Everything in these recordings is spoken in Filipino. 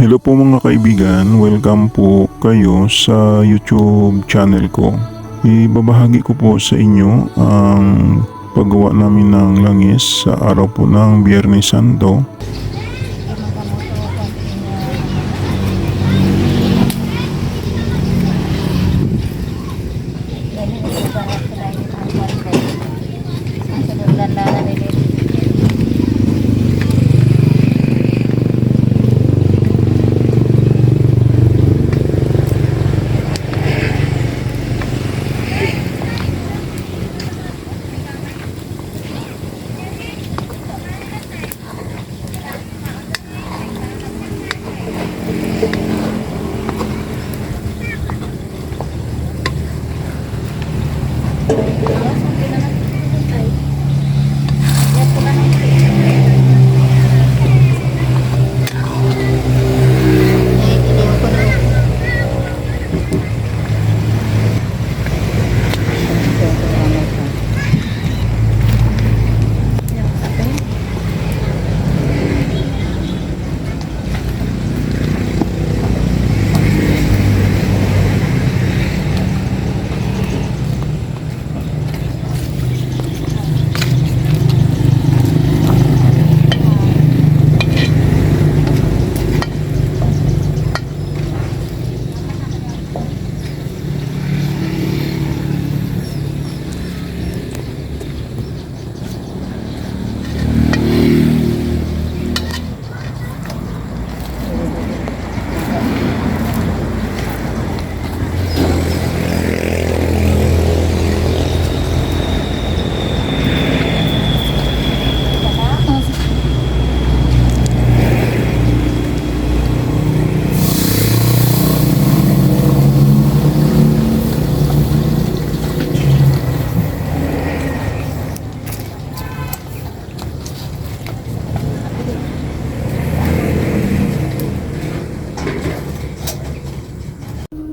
Hello po mga kaibigan, welcome po kayo sa YouTube channel ko. Ibabahagi ko po sa inyo ang paggawa namin ng langis sa araw po ng Biyernes Santo.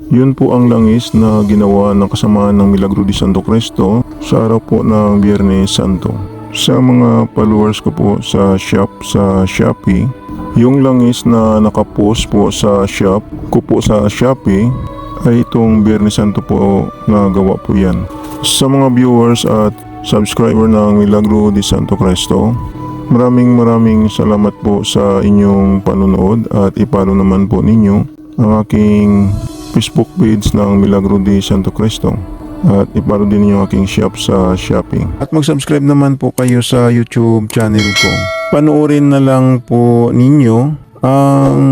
Yun po ang langis na ginawa ng kasamaan ng Milagro di Santo Cristo sa araw po ng Biyernes Santo. Sa mga followers ko po sa shop sa Shopee, yung langis na nakapost po sa shop ko po sa Shopee ay itong Biyernes Santo po na gawa po yan. Sa mga viewers at subscriber ng Milagro di Santo Cristo, maraming maraming salamat po sa inyong panonood at ipalo naman po ninyo ang aking Facebook page ng Milagro di Santo Cristo at iparo din ang aking shop sa Shopee. At mag-subscribe naman po kayo sa YouTube channel ko. Panoorin na lang po ninyo ang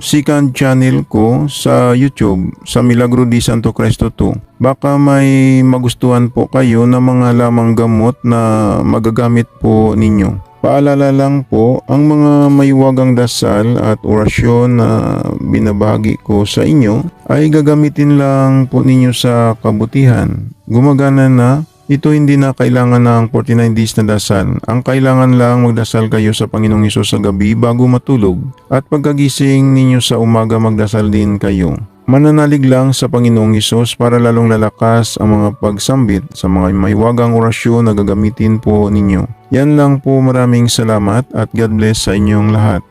second channel ko sa YouTube sa Milagro di Santo Cristo 2. Baka may magustuhan po kayo na mga lamang gamot na magagamit po ninyo. Paalala lang po, ang mga maywagang dasal at orasyon na binabagi ko sa inyo ay gagamitin lang po ninyo sa kabutihan. Gumagana na, ito hindi na kailangan ng 49 days na dasal. Ang kailangan lang magdasal kayo sa Panginoong Isus sa gabi bago matulog at pagkagising ninyo sa umaga magdasal din kayo. Mananalig lang sa Panginoong Isus para lalong lalakas ang mga pagsambit sa mga maywagang orasyon na gagamitin po ninyo. Yan lang po maraming salamat at God bless sa inyong lahat.